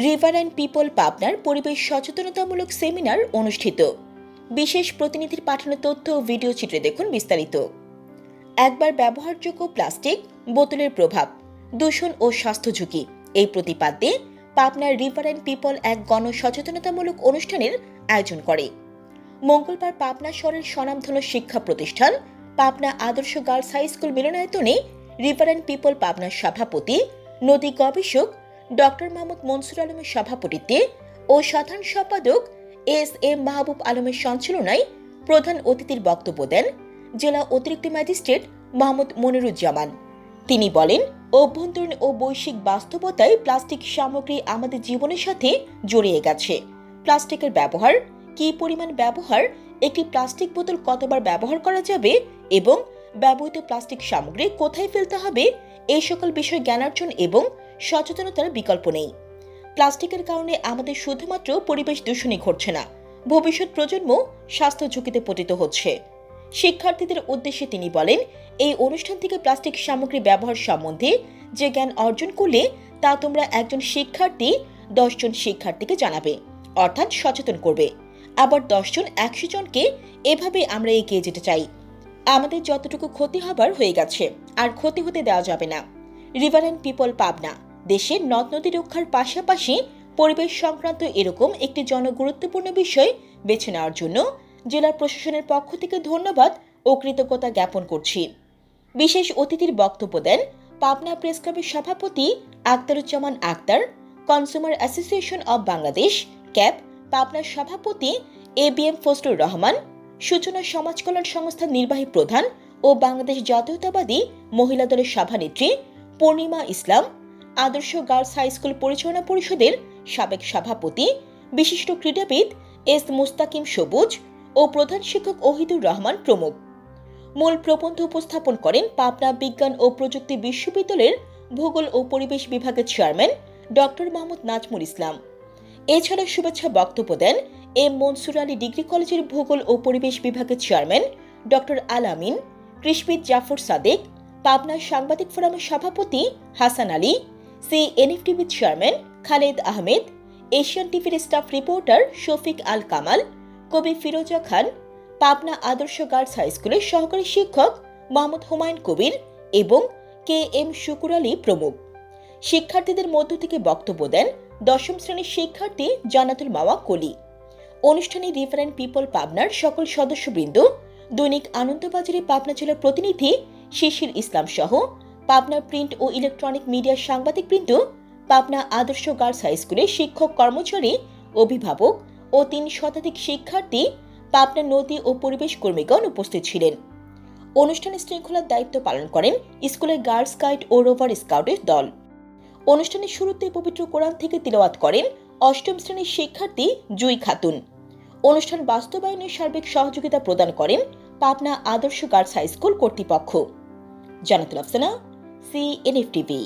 River and people পাবনার পরিবেশ সচেতনতামূলক সেমিনার অনুষ্ঠিত বিশেষ প্রতিনিধির পাঠানো তথ্য ও ভিডিও চিত্রে দেখুন বিস্তারিত একবার ব্যবহারযোগ্য প্লাস্টিক বোতলের প্রভাব দূষণ ও স্বাস্থ্য ঝুঁকি এই প্রতিপাদ্যে পাবনার রিভার অ্যান্ড পিপল এক গণ সচেতনতামূলক অনুষ্ঠানের আয়োজন করে মঙ্গলবার পাবনা শহরের স্বনামধন্য শিক্ষা প্রতিষ্ঠান Pabna Adarsha girls high school মিলনায়তনে রিভার অ্যান্ড পিপল পাবনার সভাপতি নদী গবেষক ডক্টর মাহমুদ মনসুর আলমের সভাপতিত্বে ও সাধারণ সম্পাদক এস এম মাহবুব আলমের সঞ্চালনায় প্রধান অতিথির বক্তব্য দেন জেলা অতিরিক্ত ম্যাজিস্ট্রেট মোহাম্মদ মনিরুজ্জামান। তিনি বলেন, অভ্যন্তরীণ ও বৈশ্বিক বাস্তবতায় প্লাস্টিক সামগ্রী আমাদের জীবনের সাথে জড়িয়ে গেছে। প্লাস্টিকের ব্যবহার, কি পরিমাণ ব্যবহার, একটি প্লাস্টিক বোতল কতবার ব্যবহার করা যাবে এবং ব্যবহৃত প্লাস্টিক সামগ্রী কোথায় ফেলতে হবে এই সকল বিষয় জ্ঞানার্জন এবং সচেতনতার বিকল্প নেই। প্লাস্টিকের কারণে আমাদের শুধুমাত্র পরিবেশ দূষণই ঘটছে না, ভবিষ্যৎ প্রজন্ম স্বাস্থ্য ঝুঁকিতে পতিত হচ্ছে। শিক্ষার্থীদের উদ্দেশ্যে তিনি বলেন, এই অনুষ্ঠান থেকে প্লাস্টিক সামগ্রী ব্যবহার সম্বন্ধে যে জ্ঞান অর্জন করলে তা তোমরা একজন শিক্ষার্থী দশজন শিক্ষার্থীকে জানাবে, অর্থাৎ সচেতন করবে। আবার দশজন একশো জনকে এভাবে আমরা এগিয়ে যেতে চাই। আমাদের যতটুকু ক্ষতি হবার হয়ে গেছে, আর ক্ষতি হতে দেওয়া যাবে না। River and people Pabna. দেশের নদ নদী রক্ষার পাশাপাশি পরিবেশ সংক্রান্ত এরকম একটি জনগুরুত্বপূর্ণ বিষয় বেছে নেওয়ার জন্য জেলা প্রশাসনের পক্ষ থেকে ধন্যবাদ ও কৃতজ্ঞতা জ্ঞাপন করছি। বিশেষ অতিথির বক্তব্য দেন পাবনা প্রেস ক্লাবের সভাপতি Aktaruzzaman Akhtar consumer association of Bangladesh, CAB, পাবনার সভাপতি A B M Fazlur Rahman, সূচনা সমাজ কল্যাণ সংস্থার নির্বাহী প্রধান ও বাংলাদেশ জাতীয়তাবাদী মহিলা দলের সভানেত্রী পূর্ণিমা ইসলাম আদর্শ গার্লস হাই স্কুল পরিচালনা পরিষদের সাবেক সভাপতি, বিশিষ্ট ক্রীড়াবিদ এস মুস্তাকিম সবুজ ও প্রধান শিক্ষক ওহিদুর রহমান প্রমুখ। মূল প্রবন্ধ উপস্থাপন করেন পাবনা বিজ্ঞান ও প্রযুক্তি বিশ্ববিদ্যালয়ের ভূগোল ও পরিবেশ বিভাগের চেয়ারম্যান ডক্টর মাহমুদ নাজমুল ইসলাম। এছাড়া শুভেচ্ছা বক্তব্য দেন এম মনসুর আলী ডিগ্রি কলেজের ভূগোল ও পরিবেশ বিভাগের চেয়ারম্যান ডক্টর আলামিন কৃষবিদ জাফর সাদেক পাবনা সাংবাদিক ফোরামের সভাপতি হাসান আলী সি এনএফটিভির চেয়ারম্যান খালেদ আহমেদ, এশিয়ান টিভির স্টাফ রিপোর্টার শফিক আল কামাল, কবি ফিরোজা খান, পাবনা আদর্শ গার্লস হাই স্কুলের সহকারী শিক্ষক মোহাম্মদ হুমায়ুন কবির এবং কে এম শুকুর আলী প্রমুখ। শিক্ষার্থীদের মধ্য থেকে বক্তব্য দেন দশম শ্রেণির শিক্ষার্থী জানাতুল মাওয়া কলি। অনুষ্ঠানে রিফারেন্ট পিপল পাবনার সকল সদস্যবৃন্দ, দৈনিক আনন্দবাজারে পাবনা জেলার প্রতিনিধি শিশির ইসলাম সহ পাবনার প্রিন্ট ও ইলেকট্রনিক মিডিয়ার সাংবাদিকবৃন্দ পাবনা আদর্শ গার্লস হাই স্কুলের শিক্ষক কর্মচারী, অভিভাবক ও তিন শতাধিক শিক্ষার্থী, পাবনা নদী ও পরিবেশ কর্মীগণ উপস্থিত ছিলেন। অনুষ্ঠানে শৃঙ্খলার দায়িত্ব পালন করেন স্কুলের গার্লস গাইড ও রোভার স্কাউটের দল। অনুষ্ঠানের শুরুতে পবিত্র কোরআন থেকে তিলওয়াত করেন অষ্টম শ্রেণির শিক্ষার্থী জুই খাতুন। অনুষ্ঠান বাস্তবায়নে সার্বিক সহযোগিতা প্রদান করেন Pabna Adarsha girls high school কর্তৃপক্ষ। জানাতুল আফসানা সি এনএফটিভি